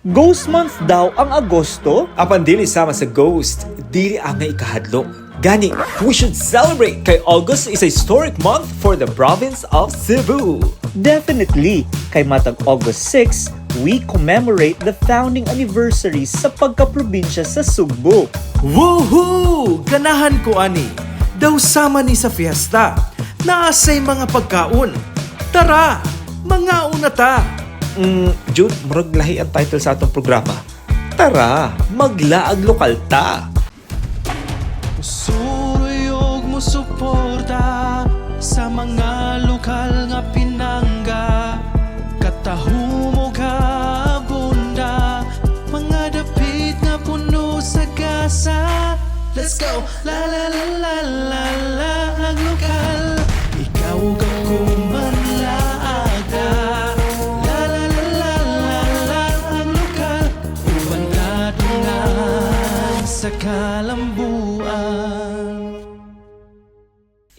Ghost month daw ang Agosto? Apan dili sama sa ghost, dili ang nga ikahadlok. Gani, we should celebrate kay August is a historic month for the province of Cebu. Definitely, kay matag August 6, we commemorate the founding anniversary sa pagkaprobinsya sa Sugbo. Woohoo! Ganahan ko ani. Daw sama ni sa fiesta. Naasay mga pagkaon. Tara, mga una ta. Mm, Jude, murag lahi ang title sa atong programa. Tara, maglaag lokal ta. Suruyog mo suporta sa mga lokal nga pinangga Katahumog ka bunda Mga dapit nga puno sa gasa Let's go! La la la la la la Ang lokal sa kalambuan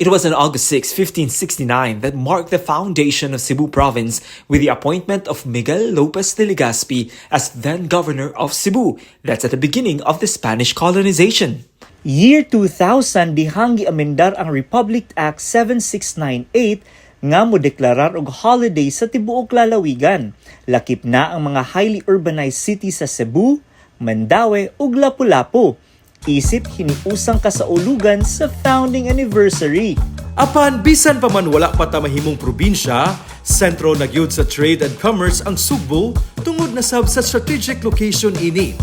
It was on August 6, 1569 that marked the foundation of Cebu province with the appointment of Miguel Lopez de Legazpi as then governor of Cebu. That's at the beginning of the Spanish colonization. Year 2000 dihang giamendar ang Republic Act 7698 nga mo deklarar og holiday sa tibuok lalawigan. Lakip na ang mga highly urbanized cities sa Cebu, Mandaue ug Lapu-Lapu. Isip hiniusang kasaulugan sa founding anniversary. Apan bisan pa man wala pa ta mahimong probinsya, sentro na gyud sa trade and commerce ang Sugbo tungod na sab sa strategic location ini.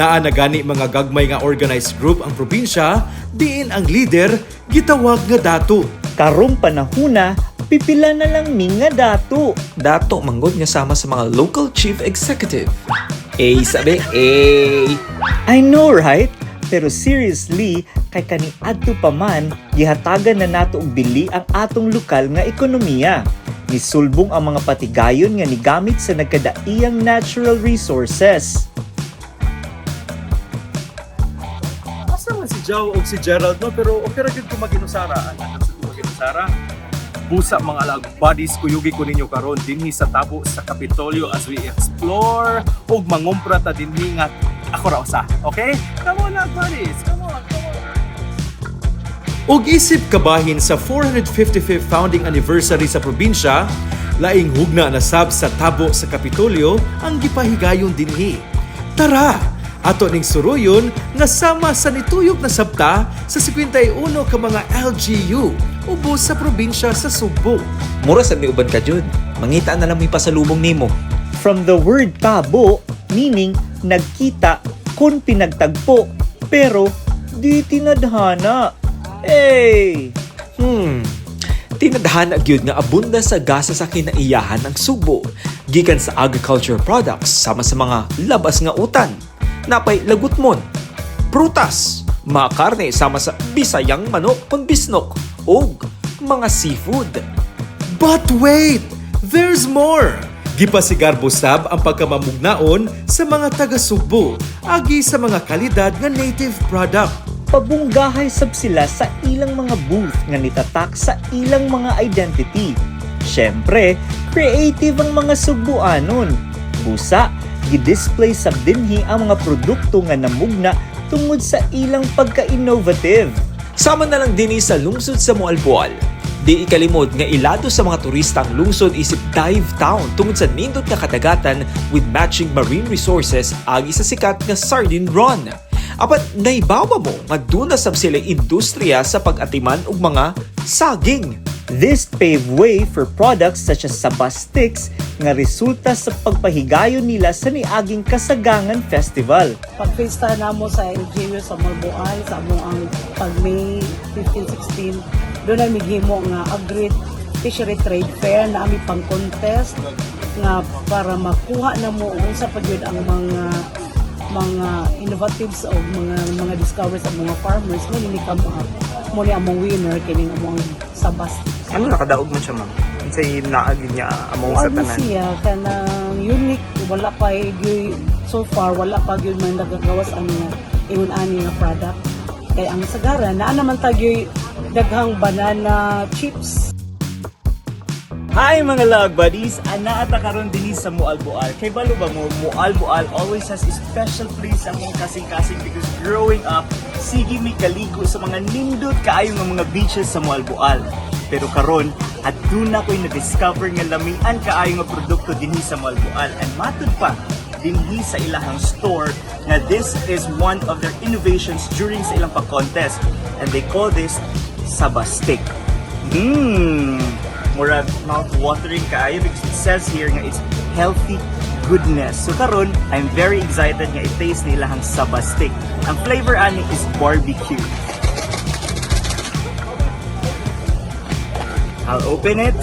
Naa na gani mga gagmay nga organized group ang probinsya, diin ang leader gitawag nga dato. Karong panahuna, pipila na lang mi nga dato. Dato manggod nga sama sa mga local chief executive. Eh, sabi, eh. I know, right? Pero seriously, kay kani adto pa man, gihatagan na nato og bili ang atong lokal nga ekonomiya. Nisulbong ang mga patigayon nga nigamit sa nagkadaiyang natural resources. Asa man si Joe o si Gerald no pero okay ra gyud ko maginusara anak sa maginusara. Busa mga alag buddies kuyugi ko ninyo karon dinhi sa tabo sa Kapitolyo as we explore ug mangumpra ta dinhi nga ako ra usa. Okay? Come on lang buddies. Come on. Og isip kabahin sa 455th founding anniversary sa probinsya, laing hugna na sab sa tabo sa Kapitolyo ang gipahigayon dinhi. Tara, ato ning suruyon nga sama sa nituyok na sabta sa 51 ka mga LGU ubos sa probinsya sa Sugbo. Mura sa ni uban ka, Jude. Mangita na lang may pasalubong nimo. From the word tabo, meaning nagkita kun pinagtagpo, pero di tinadhana. Hey! Hmm. Tinadhana gyud nga abunda sa gasa sa kinaiyahan ng Sugbo gikan sa agriculture products sama sa mga labas nga utan. Napay lagutmon, prutas, mga karne sama sa bisayang manok kon bisnok ug mga seafood. But wait! There's more! Gipasigar busab ang pagkamamugnaon sa mga taga-Sugbo agi sa mga kalidad nga native product. Pabunggahay sab sila sa ilang mga booth nga nitatak sa ilang mga identity. Siyempre, creative ang mga Sugbuanon. Busa, gi-display sab dinhi ang mga produkto nga namugna tungod sa ilang pagka-innovative. Sama na lang dinhi sa lungsod sa Moalboal. Di ikalimod nga ilado sa mga turista ang lungsod isip dive town tungod sa nindot nga kadagatan with matching marine resources agi sa sikat nga Sardine Run. Apat naibawa mo nga duna sab sila industriya sa pag-atiman og mga saging. This paved way for products such as Saba Sticks nga resulta sa pagpahigayon nila sa niaging Kasagangan Festival. pagpista na mo sa LGU sa Malboal sa among ang pag May 15-16 doon na mighimo nga agri fishery trade fair na ami pang contest nga para makuha na mo unsa pa gyud ang mga mga innovatives o mga mga discoveries ang mga farmers mo ni up mo ni among winner kining among sabas Ano nakadaog man siya ma'am? Ano sa naagin niya among sa tanan? siya kanang unique wala pa gyud so far wala pa gyud man nagagawas ang nga ingon ani nga product kay ang sagara naa naman ta gyud daghang banana chips Hi mga log buddies! Ana ata karon dinhi sa Mualbual. Kay balo ba mo, Mualbual always has a special place ang mga kasing-kasing because growing up, sige mi kaligo sa mga nindot kaayo nga mga beaches sa Mualbual. Pero karon, aduna ko'y na-discover nga lamian kaayo nga produkto dinhi sa Mualbual. And matud pa, dinhi sa ilahang store na this is one of their innovations during sa ilang pag-contest. And they call this Sabastik. Mmm! Murag mouth-watering kaayo because it says here nga it's healthy goodness. So karon, I'm very excited nga i-taste ni ilahang Sabastik. Ang flavor ani is barbecue. I'll open it.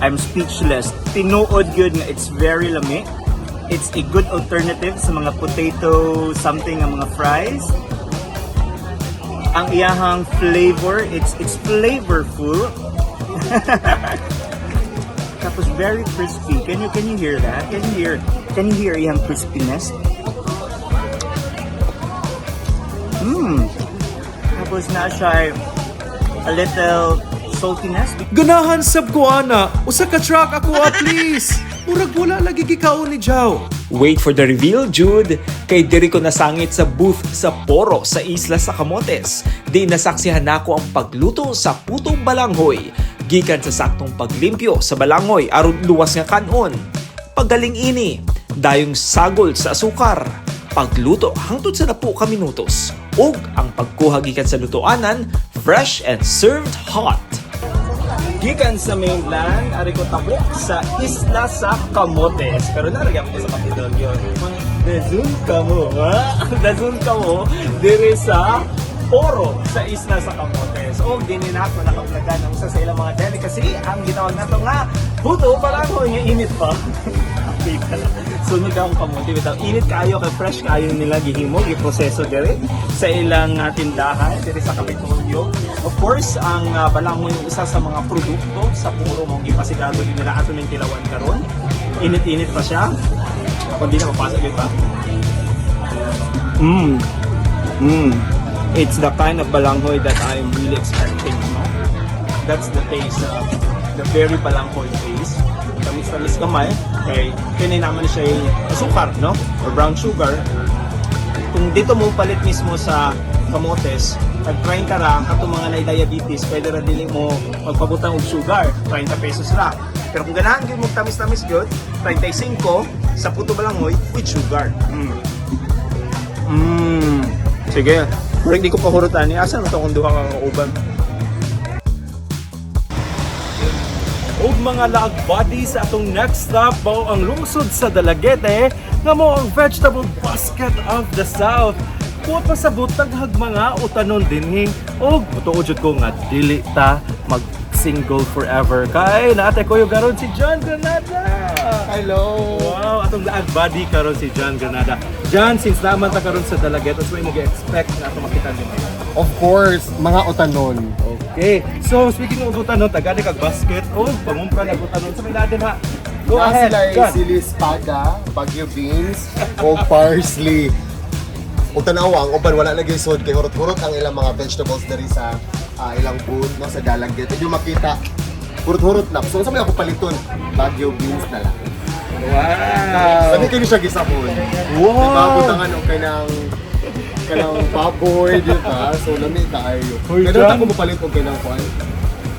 I'm speechless. Tinuod yun nga it's very lami. It's a good alternative sa mga potato something ang mga fries. Ang iyahang flavor, it's it's flavorful. Tapos very crispy. Can you can you hear that? Can you hear can you hear iyang crispiness? Mmm. Tapos na siya a little saltiness. Ganahan sab ko ana, usa ka truck ako ah, please. Murag wala lagi gikaon ni Jow. Wait for the reveal, Jude. Kay diri ko nasangit sa booth sa Poro sa Isla sa Camotes. Di nasaksihan nako ang pagluto sa putong balanghoy. Gikan sa saktong paglimpyo sa balanghoy aron luwas nga kanon. Pagaling ini, dayong sagol sa asukar. Pagluto hangtod sa napo ka minutos. Ug ang pagkuha gikan sa lutoanan, fresh and served hot. Gikan sa mainland, ari ko tapok sa isla sa Camotes. Pero naragyan ko sa Kapitolyo. Dazun ka mo, ha? Dazun ka mo, dire sa Poro sa isla sa Camotes. O dinin ako nakapalagan ng isa sa ilang mga delicacy. Ang gitawag na to nga, puto parang ko init pa. Sunod akong kamote. Bitaw, init kayo, kay fresh kayo nila gihimo, giproseso dire sa ilang uh, tindahan, dire sa Kapitolyo. Of course, ang uh, balangoy yung isa sa mga produkto sa puro mong gipasigado din nila ato ng tilawan karon. Init-init pa siya. Kung di na mapasok yun pa. Mmm. Mmm. It's the kind of balanghoy that I'm really expecting. No? That's the taste. Uh, the very balanghoy taste. Tamis-tamis kamay. Okay. Kaya naman siya yung asukar, no? Or brown sugar. Kung dito mo palit mismo sa kamotes, nag-train ka ra, kato mga na diabetes, pwede ra dili mo magpabutang og sugar, 30 pesos ra. Pero kung ganahan gyud mo tamis-tamis gyud, 35 sa puto balangoy with sugar. Mm. Mm. Sige. Pero hindi ko pahurutan ni asa na to kung duha ka kauban. Og mga lag buddies sa atong next stop mao ang lungsod sa Dalagete nga mo ang vegetable basket of the south. Kuha pa sa butag hag mga utanon dinhi og jud ko nga dili ta mag single forever kay naate ko yung garon si John Granada. Hello! Wow, atong laag buddy karon si John Granada. John, since naman ta karon sa Dalagete, so mo expect na ato makita din. Of course, mga utanon. Okay. So, speaking of utanon, tagali kag basket o pangumpra na utanon sa may natin ha. Go ahead, sila sili espada, bagyo beans, o parsley. O tanawang, uban wala lagi sod kay hurot-hurot ang ilang mga vegetables dari sa ah, ilang booth no, sa Dalagget. Inyo makita, hurot-hurot na. So, sa mga ako paliton, bagyo beans na lang. Wow. Sabi kayo siya gisapon. Wow. Diba, butangan o kanang kanang baboy, di ba? So, lami Kaya John. ako mapalit og kanang kwan,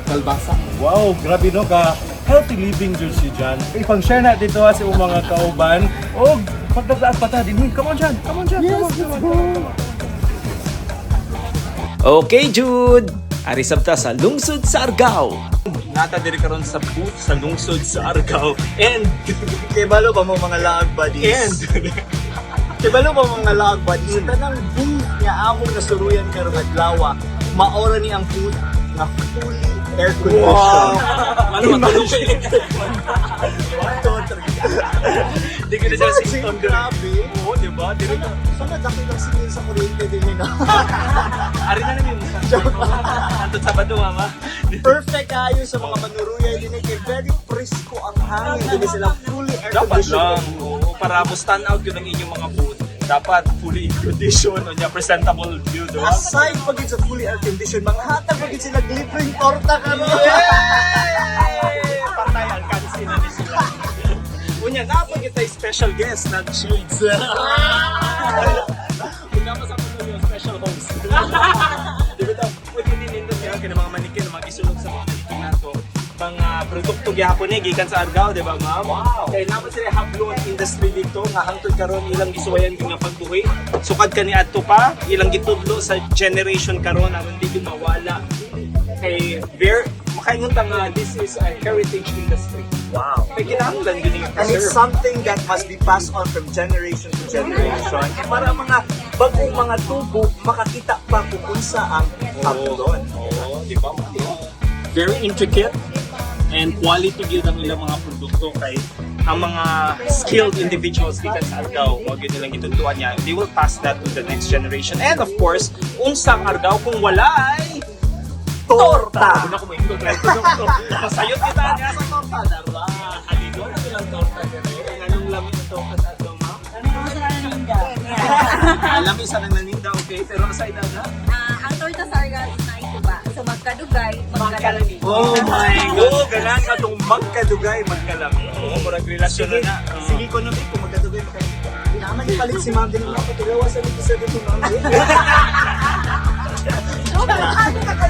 kalbasa. Wow, grabe no ka. Healthy living jud si John. Ipang-share na dito ha sa imong mga kauban. O, pagdagdaag pa ta din. Come on, John. Come on, John. Yes, come on, let's go. Okay, Jude! Ari sabta sa lungsod sa Argao. Nata diri karon sa booth sa lungsod sa Argao. And kay balo ba mo mga laag buddies? And kay balo ba mga laag buddies? Tanang booth nga among nasuruyan karon adlaw. Maora ni ang booth nga fully air conditioned. Wow. Ano matulog Di ko na siya sington grabe. Oo, di ba? Diri ka. Sana daki lang singil sa kuryente din na. Ari na namin yung Antot Sabado, mama. Perfect kayo sa mga manuruyay din kay very frisco ang hangin. Hindi sila fully air Dapat lang. Oo. para mo stand out yun ang inyong mga booth, dapat fully condition o niya presentable view, di ba? Aside pag sa fully air condition, mga hatag pag sila glittering torta ka? Yay! Patay ang kansi na ni. Unya, napag kita special guest na Shields. Una pa sa mga yung special host. Di ba daw, pwede din nindot kaya kaya mga manikin na mag-isulog sa mga manikin nato mga produkto gyapon ni gikan sa Argao di ba ma'am? Wow. Kaya naman sila hablon industry dito nga hangtod karon ilang gisuwayan nga pagbuhi. Sukad kani adto pa ilang gitudlo sa generation karon aron di mawala kay very ta nga this is a heritage industry. Wow. Kay kinahanglan gyud nga And it's preserve. something that must be passed on from generation to generation. Para mga bagong mga tubo, makakita pa kung unsa ang hablon. Oo, di ba? Very intricate and quality gyud ang ilang mga produkto kay ang mga skilled individuals gikan sa Argao wag yun nilang gitutuan niya they will pass that to the next generation and of course unsang Argao kung wala ay Torta! Una ko mo yung produkto masayot kita niya sa torta darba haligo na nilang torta dire anong lamin ng torta sa Argao ma'am alam isa nang naninda okay pero aside na Ah, ang torta sa Argal is na ito ba? So magkadugay, magkalami. Oh my God! Ganan ka itong magkadugay, magkalami. Oo, murag relasyon na na. Sige ko naman kung magkadugay kayo. Naman ipalit si ma'am din mga patulawa sa dito sa dito ma'am.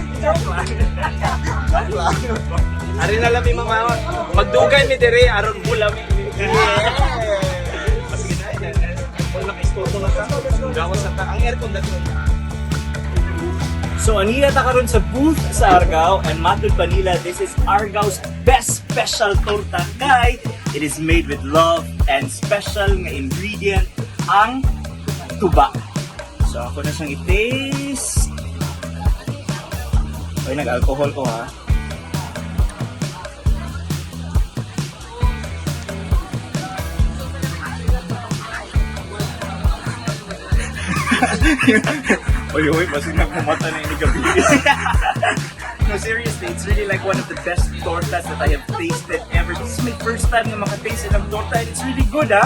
Ari na lang yung mga magdugay mi dire aron bula mi. Sige na, ina. Kung naka-store na ka, gawas na ta. Ang aircon dito. So aniya ta karon sa booth sa Argao and matod pa nila this is Argao's best special torta kay it is made with love and special nga ingredient ang tuba. So ako na siyang i-taste. Ay nag-alcohol ko ha. Oy, oy, basi na kumata na ini gabi. No, seriously, it's really like one of the best tortas that I have tasted ever. This is my first time na makataste ng torta and it's really good, ah.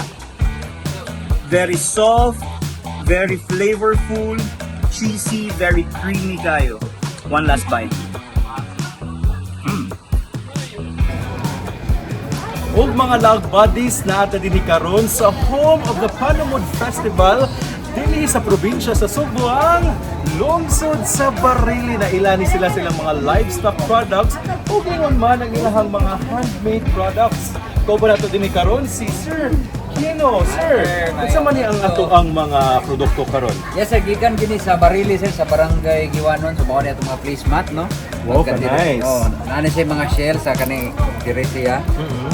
Very soft, very flavorful, cheesy, very creamy kayo. One last bite. ug mga log buddies na dinhi karon sa home of the Panamud Festival dinhi sa probinsya sa Subo ang lungsod sa Barili na ilani sila silang mga livestock products ug ingon man ang ilang mga handmade products. Ko ba nato dinhi karon si Sir Kino, sir. Unsa man ni ang ato ang mga produkto karon? Yes, sir, gikan gini sa Barili sir sa barangay Giwanon so mao ni atong mga placemat no. Wow, dire- nice. Oh, nana siya mga shell sa kani dire siya.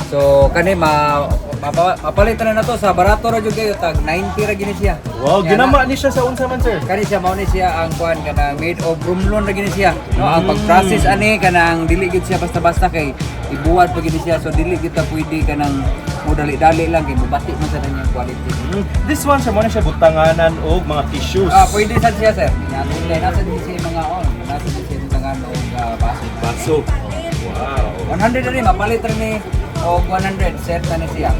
So kani ma mapa- mapalitan na nato sa barato ra jud kayo tag 90 ra gini siya. Wow, ginama na- ni siya sa unsa man sir? Kani siya mao ni siya ang kuan kana made of rumlon ra gini siya. No, ang Mm. pag-process ani kanang dili gid siya basta-basta kay ibuhat pa gini siya so dili kita pwede kanang mo dali-dali lang kay mubati man sa kanyang quality. Mm, This one siya mo na siya butanganan og mga tissues. Ah, pwede sad siya sir. Yan, kay nasa din siya mga on, nasa din siya yung tangan o uh, baso. Baso. Wow. 100 na rin, mapalit rin ni o 100, set na siya.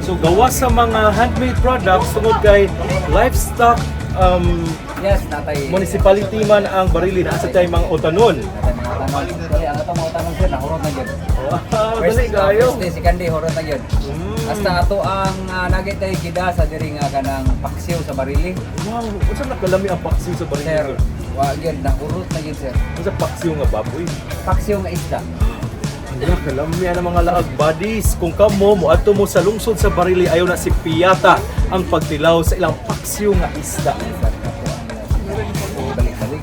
So gawa sa mga handmade products tungod kay livestock um, Yes, natay. municipality man ang barili na sa tay mga tanong. Dali, ang atong mga tanong sir, nahurot na yun. Wow, dali kayo. First day, second day, hurot na yun. Mm. Hasta ato ang uh, nagay tayo gida sa diri nga kanang paksiw sa barili. Wow, unsa nakalami ang paksiw sa barili? Sir, wa yun, nahurot na yun sir. Unsa paksiw nga baboy? Paksiw nga isda. Ano kalami ang mga laag buddies kung kamo mo adto mo sa lungsod sa barili ayo na si Piyata ang pagtilaw sa ilang paksiw nga isda.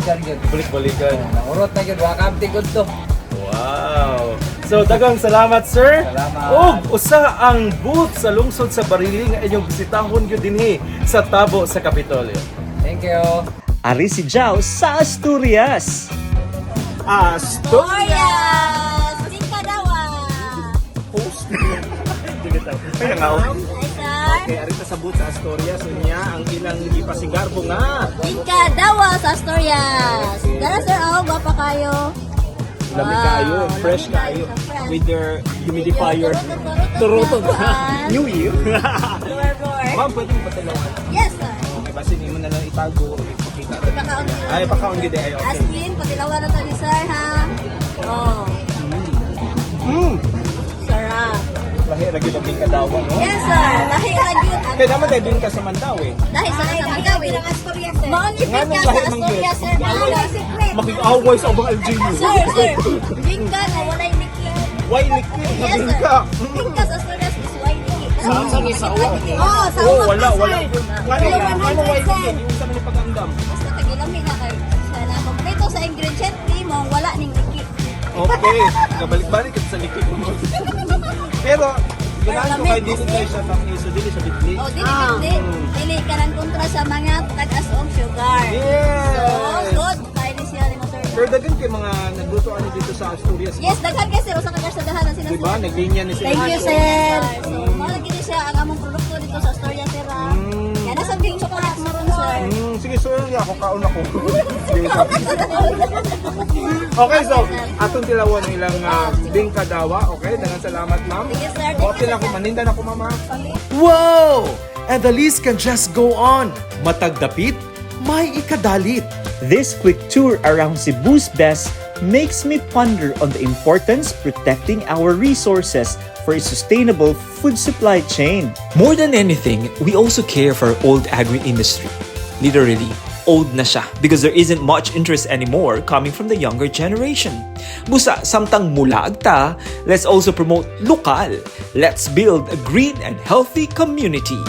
Balik-balikan yun. Balik-balikan. Nahurot na yun, wakabti ko to. Wow! So dagang salamat sir. Salamat. Ug usa ang booth sa lungsod sa Barili nga inyong bisitahon gyud dinhi sa Tabo sa Kapitolyo. Thank you. Ari si Jao sa Asturias. Oyas! Singkadawa! Kaya nga oh. Kay arita sa booth sa Astoria so niya ang ilang gipasigarbo nga. Singkadawa sa Asturias. Dara, sir, oh, gwapa kayo. Lamig Wow, kayo, fresh lamig kayo. kayo, fresh. With their humidifier. Turutog. New Year. Ma'am, pwede mo patulungan. Yes, sir. Okay, basta hindi mo na lang itago. Ipakita nila. Ay, pakaon gid ay okay. Askin, patilawan na to ni sir, ha? Oh, Mm. sarap. Lahi ra gyud ang kadawa, no? Yes, sir. Lahi ra gyud. Kaya naman dahil din ka sa Mandaw eh. Dahil sa kasama ng Astoria, sir. Nga nung ka sa lahi Diyos. sir. Na. Makik-away sa ubang LGU. Sir, sir. Bingka na walay nikit. Why liquid? Yes, Nabing sir. ka. Bingka sa Astoria is why. Saan sa sawa? Oo, sa Oh, uwak wala, na, wala. Ano, Wala, ano, why 100%. liquid? Yung sa mga pag-andam. Basta tagilami na kayo. Sana kompleto sa ingredient, di mo wala ning nikit. Okay, kabalik-balik ka sa liquid mo. Pero, ganahan ko kay dili tayo siya ng iso, dili sa bitli. O, dili, dili. Dili ka ng kontra sa mga tagas-ong sugar. Yes! So, good. Kaya ni siya ni sir. Pero dagan kay mga nagluto ano dito sa Asturias. Yes, daghan kayo, sir. Usa ka sa dahanan sila, Diba? sir. Naglinya ni sila. Thank you, sir. So, malagi din siya ang among produkto dito sa Astoria, sir. ha? Mm. Sabihin chocolate mo ron, sir. Mm, sige, sir, ako kaon ako. Sige, sabi. okay, so, atong tilawan ng ilang uh, ding kadawa. Okay, dengan salamat, ma'am. Sige, sir. Okay na ako, maninda na ako, mama. Wow! And the list can just go on. Matagdapit, may ikadalit. This quick tour around Cebu's best makes me ponder on the importance protecting our resources for a sustainable food supply chain. More than anything, we also care for our old agri-industry. Literally, old na siya because there isn't much interest anymore coming from the younger generation. Busa, samtang mulaag ta, let's also promote lokal. Let's build a green and healthy community.